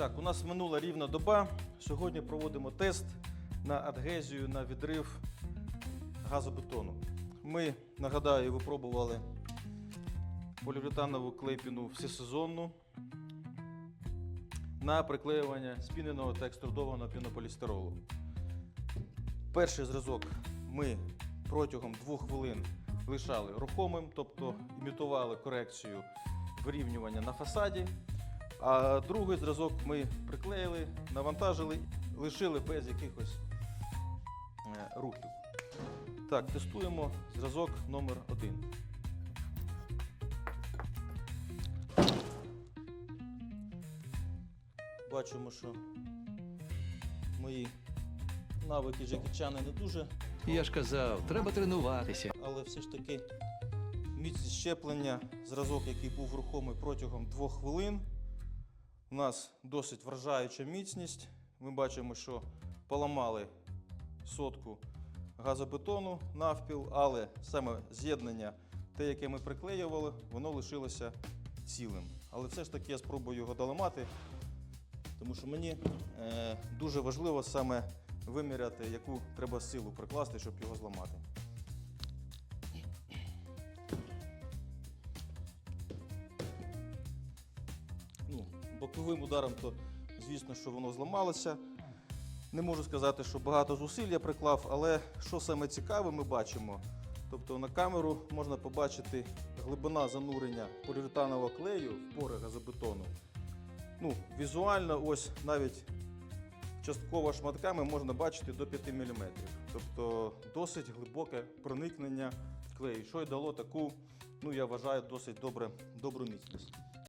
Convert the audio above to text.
Так, у нас минула рівна доба. Сьогодні проводимо тест на адгезію на відрив газобетону. Ми, нагадаю, випробували поліуретанову клейпіну всесезонну на приклеювання спіненого та екструдованого пінополістиролу. Перший зразок ми протягом двох хвилин лишали рухомим, тобто імітували корекцію вирівнювання на фасаді. А другий зразок ми приклеїли, навантажили, лишили без якихось е, рухів. Так, тестуємо зразок номер один. Бачимо, що мої навики жекічани не дуже, Я ж казав, треба тренуватися. але все ж таки міцність щеплення, зразок, який був рухомий протягом двох хвилин. У нас досить вражаюча міцність. Ми бачимо, що поламали сотку газобетону навпіл, але саме з'єднання, те, яке ми приклеювали, воно лишилося цілим. Але все ж таки я спробую його доламати, тому що мені е, дуже важливо саме виміряти, яку треба силу прикласти, щоб його зламати. Боковим ударом, то звісно, що воно зламалося. Не можу сказати, що багато зусиль я приклав, але що саме цікаве, ми бачимо. Тобто на камеру можна побачити глибина занурення поліуретанового клею в пори газобетону. Ну, візуально, ось навіть частково шматками можна бачити до 5 мм. Тобто досить глибоке проникнення клею, що й дало таку, ну я вважаю, досить добре, добру міцність.